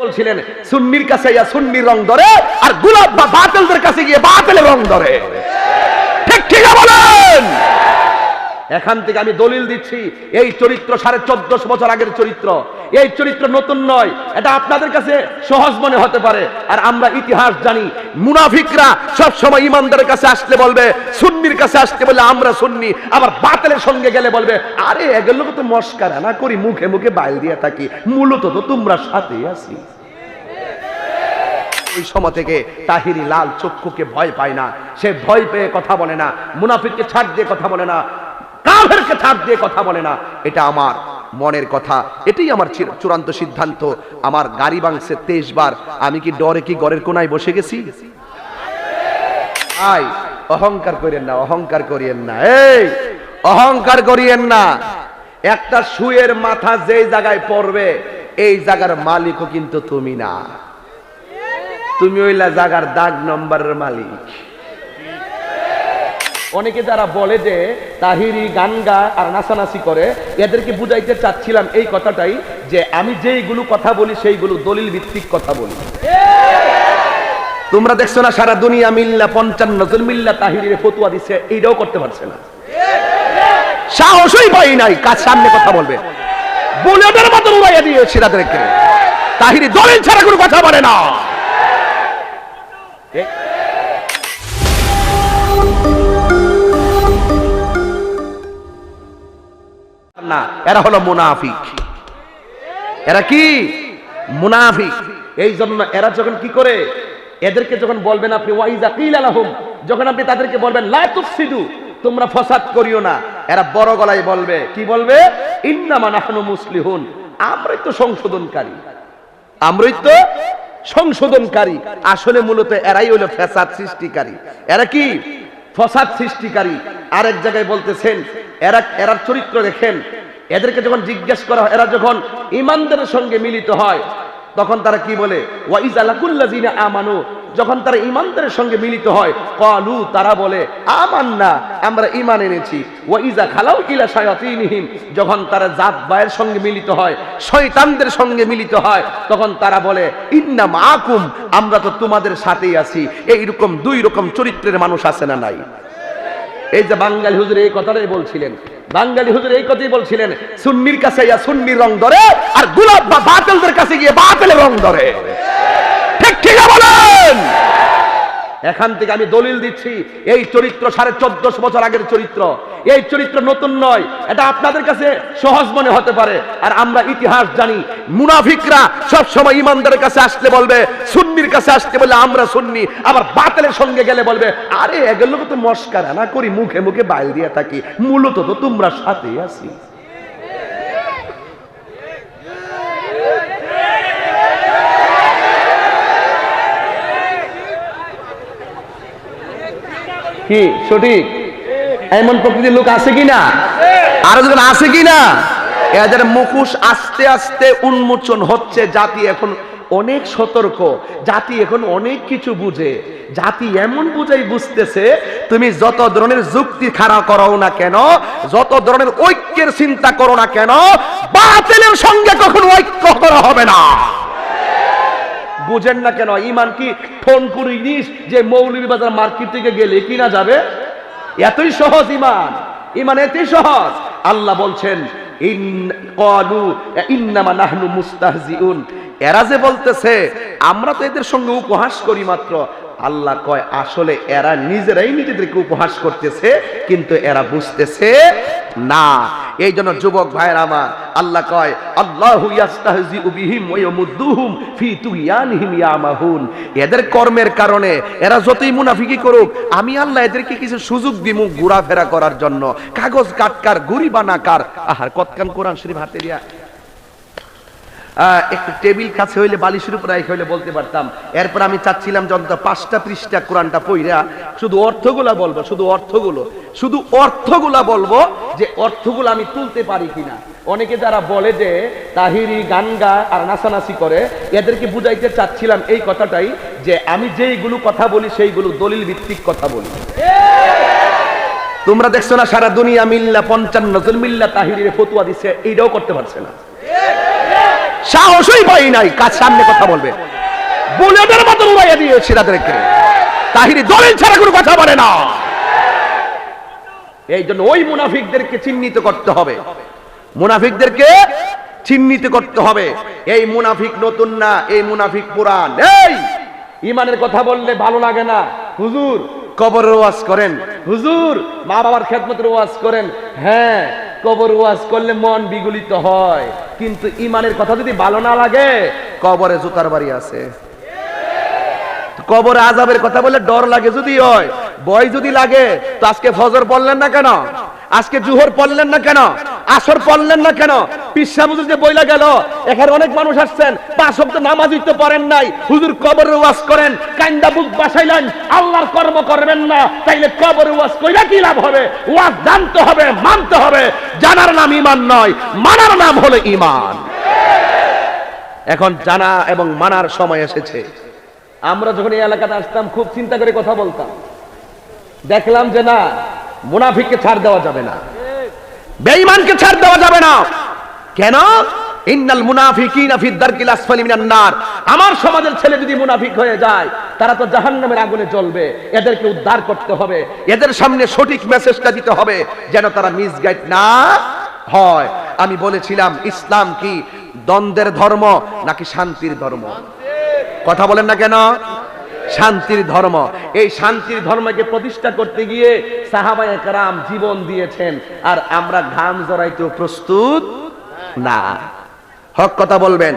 বলছিলেন, সুন্নির কাছে সুন্নির রং ধরে, আর গুলাব বা বাতিলদের কাছে গিয়ে বাতেলের রং ধরে ঠিক ঠিক বলেন এখান থেকে আমি দলিল দিচ্ছি, এই চরিত্র সাড়ে চোদ্দশো বছর আগের চরিত্র। এই চরিত্র নতুন নয়, এটা আপনাদের কাছে সহজ মনে হতে পারে। আর আমরা ইতিহাস জানি, মুনাফিকরা সব সময় ইমানদারের কাছে আসলে বলবে, সুন্নির কাছে আসতে বলে আমরা সুন্নি, আবার বাতিলের সঙ্গে গেলে বলবে, আরে এগুলো তো মস্কারা, না করি মুখে মুখে বাইল দিয়ে থাকি। মূলত তো তোমরা সাথে আছি। ওই সময় থেকে তাহিরি লাল চক্ষুকে ভয় পায় না, সে ভয় পেয়ে কথা বলে না, মুনাফিককে ছাড় দিয়ে কথা বলে না। কাফেরকে ছাড় দিয়ে কথা বলে না। এটা আমার মনের কথা। এটাই আমার চূড়ান্ত সিদ্ধান্ত। আমার গাড়ি বাংছে তেইশ বার। আমি কি ডরে কি গড়ের কোনায় বসে গেছি? আই, অহংকার করিয়েন না, অহংকার করিয়েন না। এই, অহংকার করিয়েন না। একটা শুয়ের মাথা যেই জায়গায় পড়বে, এই জায়গার মালিকও কিন্তু তুমি না। তুমি ওইলা জাগার দাগ নম্বরের মালিক। অনেকে যারা বলে যে তাহিরি গান গা আর নাচানাচি করে, এদেরকে বুঝাইতে চাচ্ছিলাম এই কথাটাই যে আমি যেইগুলো কথা বলি সেইগুলো দলিল ভিত্তিক কথা বলি। তোমরা দেখছ না, সারা দুনিয়া মিল্লা পঞ্চান্ন জন মিল্লা তাহিরির ফতুয়া দিচ্ছে এইটাও করতে পারছে না। সাহসই পাই নাই কাজ সামনে কথা বলবে। বুলেটের মতো উড়াইয়া দিয়েছে তাদেরকে। তাহিরি দলিল ছাড়া কোনো কথা বলে না। না, এরা হলো মুনাফিক। এরা কি? মুনাফিক। এই জন্য এরা যখন কি করে? এদেরকে যখন বলবেন আপনি ওয়াইজা কিল আলাহুম যখন আপনি তাদেরকে বলবেন, লা তুফসিদু তোমরা ফসাদ করিও না। এরা বড় গলায় বলবে, কি বলবে? ইন্নামা নাহনু মুসলিহুন আমরাই তো সংশোধনকারী। আমরাই তো সংশোধনকারী। আসলে মূলত এরাই হলো ফ্যাসাদ সৃষ্টিকারী। এরা কি? ফসাদ সৃষ্টিকারী। আরেক জায়গায় বলতেছেন, এরা, এরার চরিত্র দেখেন। এদেরকে যখন জিজ্ঞেস করা হয়, এরা যখন ইমানদারের সঙ্গে মিলিত হয়, তখন তারা কি বলে? আমানু। যখন তারা ইমানদারের সঙ্গে মিলিত হয় কালু তারা বলে, আমান্না, আমরা ইমান এনেছি। ওয়াইজা খালাউ ইলা শায়াতিনহিম। যখন তারা জাত বায়ের সঙ্গে মিলিত হয়, শয়তানদের সঙ্গে মিলিত হয়, তখন তারা বলে, ইন্না মাকুম আমরা তো তোমাদের সাথেই আছি। এইরকম দুই রকম চরিত্রের মানুষ আছে না নাই? এই যে বাঙালি হুজুর এই কথাটাই বলছিলেন। বাঙালি হুজুর এই কথাই বলছিলেন, সুন্নির কাছে ইয়া সুন্নির রং ধরে, আর গুলাব বা বাতিলদের কাছে গিয়ে বাতিলের রং ধরে। ঠিক ঠিক বলেন? এখান থেকে আমি দলিল দিচ্ছি, এই চরিত্র সাড়ে চোদ্দশো বছর আগের চরিত্র। এই চরিত্র নতুন নয়, এটা আপনাদের কাছে সহজ মনে হতে পারে, আর আমরা ইতিহাস জানি। মুনাফিকরা সব সময় ইমানদারের কাছে আসলে বলবে, সুন্নির কাছে আসতে বলে আমরা সুন্নি। আবার বাতিলের সঙ্গে গেলে বলবে, আরে এগুলো তো মস্কারা, না করি মুখে মুখে বাইল দিয়ে থাকি। মূলত তো তোমরা সাথে আছি। কি? সঠিক? এমন প্রকৃতির লোক আছে কি না আরও যখন আছে কি না এদের মুখোশ আস্তে আস্তে উন্মোচন হচ্ছে, জাতি এখন অনেক সতর্ক, জাতি এখন অনেক কিছু বুঝে। জাতি এমন বুঝাই বুঝতেছে, তুমি যত ধরনের যুক্তি খাড়া করো না কেন, যত ধরনের ঐক্যের চিন্তা করো না কেন, বাতিলের সঙ্গে কখনো ঐক্য করা হবে না। বুঝেন না কেন, ইমান কি? ফোন করে জিনিস যে মৌলভীবাজার মার্কেট থেকে গেলে কিনা যাবে? এতই সহজ ইমান। ইমান এতই সহজ। আল্লাহ বলছেন এরা যে বলতেছে, আমরা তো এদের সঙ্গে উপহাস করি মাত্র। আল্লাহ কয়, আসলে এরা নিজেরাই নিজেদেরকে উপহাস করতেছে, কিন্তু এরা বুঝতেছে না। এই জন্য যুবক ভাইয়ের আমার, আল্লাহ কয়, আল্লাহু এদের কর্মের কারণে এরা যতই মুনাফিকি করুক, আমি আল্লাহ এদেরকে কিছু সুযোগ দিমু ঘোরাফেরা করার জন্য। কাগজ কাটকার, গুড়ি বানাকার। আহার কতকান কোরআন শরীফ হাতে দিয়া একটু টেবিল কাছে হইলে, বালিশের উপর রাখা হইলে বলতে পারতাম। এরপর আমি চাচ্ছিলাম যত পাঁচটা পৃষ্ঠা কোরআনটা পইরা শুধু অর্থগুলা বলব, শুধু অর্থগুলো, শুধু অর্থগুলা বলব যে অর্থগুলো আমি তুলতে পারি কিনা। অনেকে যারা বলে যে তাহিরি গান গা আর নাচানাচি করে, এদেরকে বুঝাইতে চাচ্ছিলাম এই কথাটাই যে আমি যেইগুলো কথা বলি, সেইগুলো দলিল ভিত্তিক কথা বলি। তোমরা দেখছ না, সারা দুনিয়া মিল্লা পঞ্চান্ন মিল্লা তাহিরির ফতুয়া দিচ্ছে এইটাও করতে পারছে না। সাহসই পাই নাই, কাজ সামনে কথা বলবে। বুলেটের মতো উড়াইয়া দিয়েছি তাদেরকে তাহিরি দলিল ছাড়া কোনো কথা বলে না। এই জন্য ওই মুনাফিকদেরকে চিহ্নিত করতে হবে। মুনাফিকদেরকে চিহ্নিত করতে হবে। এই মুনাফিক নতুন না, এই মুনাফিক পুরান। এই, ইমানের কথা বললে ভালো লাগে না। হুজুর, কবরের ওয়াজ করেন। হুজুর মা বাবার খেদমতের ওয়াজ করেন। হ্যাঁ কবর ওয়াজ করলে মন বিগলিত হয়। কিন্তু ইমানের কথা যদি ভালো না লাগে, কবরে জুতার বাড়ি আছে। কবর আজাবের কথা বলে ডর লাগে যদি হয়, ভয় যদি লাগে, তো আজকে ফজর পড়লেন না কেন? আজকে জুহর পড়লেন না কেন? আসর পড়লেন না কেন? পিসা বইলা গেল, এখানে অনেক মানুষ আসছেন, পাঁচ নামাজ নাই, হুজুর ওয়াজ করেন কান্দা বুক বাসাইলেন, আল্লাহর কর্ম করবেন না, তাইলে ওয়াজ কি লাভ হবে? ওয়াজ জানতে হবে, মানতে হবে, জানার নাম ইমান নয়, মানার নাম হলো ইমান এখন জানা এবং মানার সময় এসেছে। আমরা যখন এই এলাকাতে আসতাম, খুব চিন্তা করে কথা বলতাম। দেখলাম যে না, মুনাফিককে ছাড় দেওয়া যাবে না। বেঈমানকে ছাড় দেওয়া যাবে না। কেন? ইন্নাল মুনাফিকিনা ফি দারকিল আসফালি মিনান নার। আমার সমাজের ছেলে যদি মুনাফিক হয়ে যায়, তারা তো জাহান্নামের আগুনে জ্বলবে। এদেরকে উদ্ধার করতে হবে। এদের সামনে সঠিক মেসেজটা দিতে হবে, যেন তারা মিসগাইড না হয়। আমি বলেছিলাম, ইসলাম কি দ্বন্দ্বের ধর্ম নাকি শান্তির ধর্ম? কথা বলেন না কেন? শান্তির ধর্ম। এই শান্তির ধর্মকে প্রতিষ্ঠা করতে গিয়ে সাহাবায়ে কারাম জীবন দিয়েছেন। আর আমরা ঘাম জড়াইতে প্রস্তুত না। হক কথা বলবেন।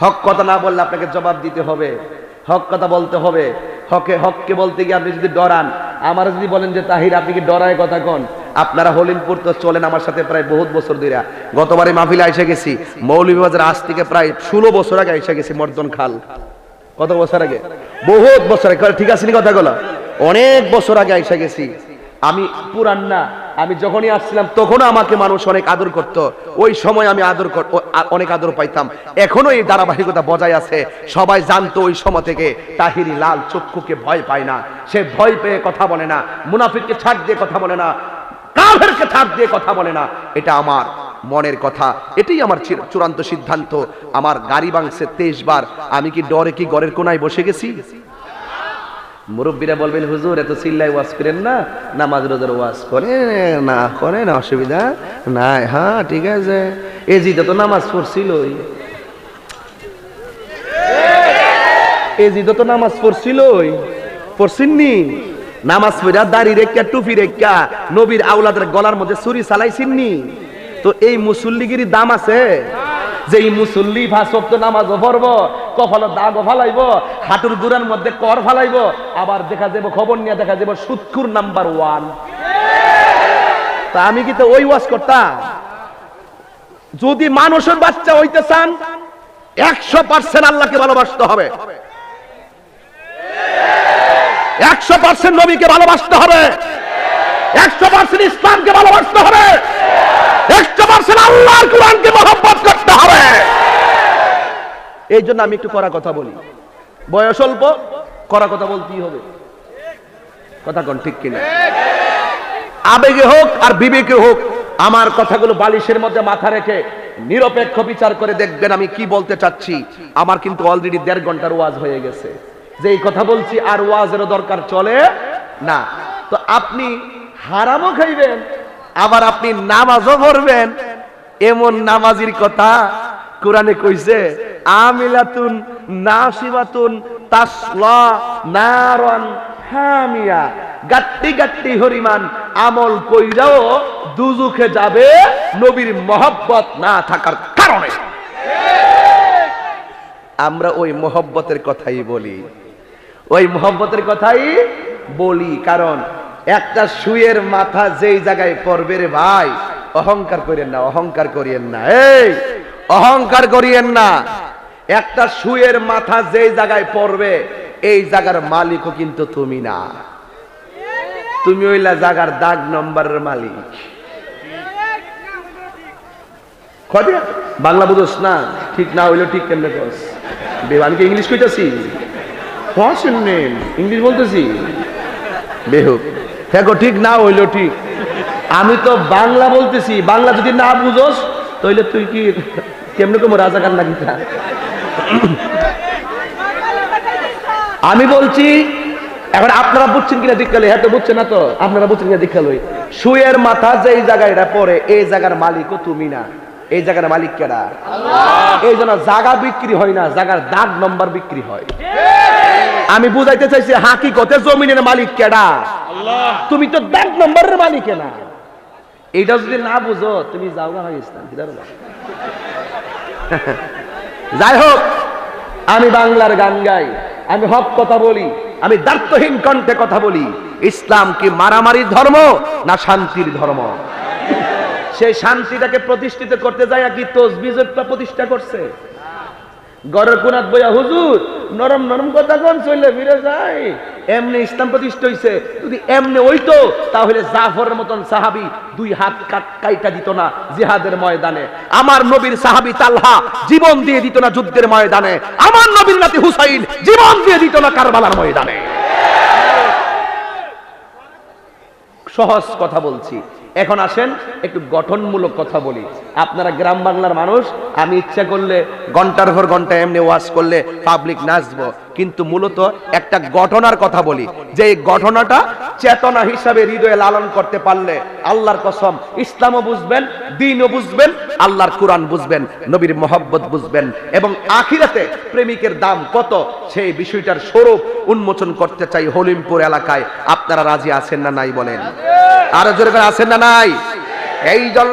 হক কথা না বললে আপনাকে জবাব দিতে হবে। হক কথা বলতে হবে। হকে হককে বলতে গিয়ে আপনি যদি ডরান, আমার যদি বলেন যে, তাহির, আপনি কি ডরায় কথা কন? আপনারা হলিমপুর তো চলেন আমার সাথে প্রায় বহুত বছর ধরে গতবারে মাহফিলে এসে গেছি। মৌলভীবাজার আজ থেকে প্রায় ষোলো বছর আগে এসে গেছি মর্দন খাল। কত বছর আগে? বহুত বছর আগে। ঠিক আছে কথাগুলো? অনেক বছর আগে এসে গেছি। আমি পুরান না আমি যখনই আসছিলাম, তখনও আমাকে মানুষ অনেক আদর করত। ওই সময় আমি আদর অনেক আদর পাইতাম। এখনও এই ধারাবাহিকতা বজায় আছে। সবাই জানতো ওই সময় থেকে তাহিরি লাল চক্ষুকে ভয় পায় না। সে ভয় পেয়ে কথা বলে না। মুনাফিককে ছাড় দিয়ে কথা বলে না। কাফেরকে ছাড় দিয়ে কথা বলে না। এটা আমার মনের কথা। এটাই আমার চূড়ান্ত সিদ্ধান্ত। আমার গাড়ি বাংছে তেইশ বার। আমি কি ডরে কি গড়ের কোনায় বসে গেছি? মুরব্বীরা বলবেন, হুজুর, এত চিল্লাই ওয়াজ করেন না, নামাজ রোজার ওয়াজ করে না করে না অসুবিধা নাই। হ্যাঁ ঠিক আছে। এই জিতে তো নামাজ পড়ছিলই। এই জিতে তো নামাজ পড়ছিলই। পড়ছিননি? নামাজ পড়া দাড়ি রেখা, টুপি রেখা, নবীর আউলাদের গলার মধ্যে ছুরি চালাইছিননি? তো এই মুসল্লিগিরি দাম আছে? যে এই মুসল্লি ভাসক্ত নামাজ পড়ব কপাল দাগ ফালাইব, হাঁটুর গুড়ার মধ্যে কর ফালাইব, আবার দেখা যাব খবর নিয়ে দেখা যাব সুৎকুর নাম্বার ওয়ান। তা আমি কি তো ওই ওয়াজ করতাম? যদি মানুষের বাচ্চা হইতে চান, একশো পার্সেন্ট আল্লাহকে ভালোবাসতে হবে। একশো পার্সেন্ট নবীকে ভালোবাসতে হবে। একশো পার্সেন্ট ইসলামকে ভালোবাসতে হবে একশো পার্সেন্ট আল্লাহর কোরআনকে মহব্বত করতে হবে এই জন্য আমি একটু করা কথা বলি। বয়স অল্প করা কথা বলতেই হবে। কথা কোন ঠিক কিনা? আবেগে হোক আর বিবেকে হোক, আমার কথাগুলো বালিশের মধ্যে মাথা রেখে নিরপেক্ষ বিচার করে দেখবেন আমি কি বলতে চাচ্ছি। আমার কিন্তু অলরেডি দেড় ঘণ্টার ওয়াজ হয়ে গেছে। যে এই কথা বলছি আর ওয়াজেরও দরকার চলে না। তো আপনি হারামও খাইবেন, আবার আপনি নামাজও পড়বেন। এমন নামাজির কথা কোরআনে কইছে, আমিলাতুন নাসিবাতুন তাসলা নারন হামিয়া। গাট্টি গাট্টি হরিমান আমল কইরাও দুজুখে যাবে নবীর মহব্বত না থাকার কারণে। আমরা ওই মহব্বতের কথাই বলি। ওই মহব্বতের কথাই বলি, কারণ একটা সুয়ের মাথা যেই জায়গায় পড়বে রে ভাই, অহংকার করিয়েন না, অহংকার করিয়েন না। এই অহংকার করিয়েন না। একটা সুয়ের মাথা যেই জায়গায় পড়বে, এই জায়গার মালিকও কিন্তু তুমি না। তুমি ওইলা জায়গার দাগ নম্বরের মালিক। বাংলা বুঝোস না? ঠিক না হইল ঠিক কেমনে কস? আমি কি ইংলিশ কইতাছি? হ্যাঁ ইংলিশ বলতেছি? বেহুক। দেখো, ঠিক না হইল ঠিক। আমি তো বাংলা বলতেছি। বাংলা যদি না বুঝোস তাহলে তুই কি কেমনে কেমন রাজাকার নাকি? আমি বলছি এখন আপনারা বুঝছেন কিনা দীক্ষালয় হ্যাঁ তো বুঝছেন না তো? আপনারা বুঝছেন কিনা দীক্ষালয় শুয়ের মাথা যে এই জায়গায় এটা পরে এই জায়গার মালিকও তুমি না। এই জায়গার মালিক কেডা? এই জন্য জায়গা বিক্রি হয় না জায়গার দাগ নম্বর বিক্রি হয়। আমি বুঝাইতে চাইছি হাকিকতে জমিনের মালিক কেডা? তুমি তো দাগ নম্বরের মালিক না। এইটা যদি না বুঝো, তুমি যাও না পাকিস্তান যাই হোক, আমি বাংলার গান গাই, আমি হক কথা বলি, আমি দার্থহীন কণ্ঠে কথা বলি। ইসলাম কি মারামারির ধর্ম না শান্তির ধর্ম? সেই শান্তিটাকে প্রতিষ্ঠিত করতে যায় কি তসবিজটা প্রতিষ্ঠা করছে? গড়ের কোনাত বইয়া, হুজুর, নরম নরম কথা কোন চলে ফিরে যায় এমনি ইসলাম প্রতিষ্ঠা হইছে। যদি এমনি হইতো, তাহলে জাফরের মতন সাহাবি দুই হাত কাইটা দিত না জিহাদের ময়দানে। আমার নবীর সাহাবি তালহা জীবন দিয়ে দিত না যুদ্ধের ময়দানে। আমার নবীর নাতি হুসাইন জীবন দিয়ে দিত না কারবালার ময়দানে। সহজ কথা বলছি। এখন আসেন, একটু গঠনমূলক কথা বলি। আপনারা গ্রাম বাংলার মানুষ, আমি ইচ্ছা করলে ঘণ্টার পর ঘণ্টা এমনি ওয়াশ করলে পাবলিক নাচবো। কিন্তু মূলত একটা ঘটনার কথা বলি। যে এই ঘটনাটা চেতনা হিসাবে হৃদয়ে লালন করতে পারলে আল্লাহর কসম, ইসলামও বুঝবেন, দিনও বুঝবেন আল্লাহর কোরআন বুঝবেন, নবীর মোহব্বত বুঝবেন এবং আখিরাতে প্রেমিকের দাম কত সেই বিষয়টার স্বরূপ উন্মোচন করতে চাই হলিমপুর এলাকায়। আপনারা রাজি আছেন না নাই বলেন? আরও জোরে আছেন না নাই? এই জন্য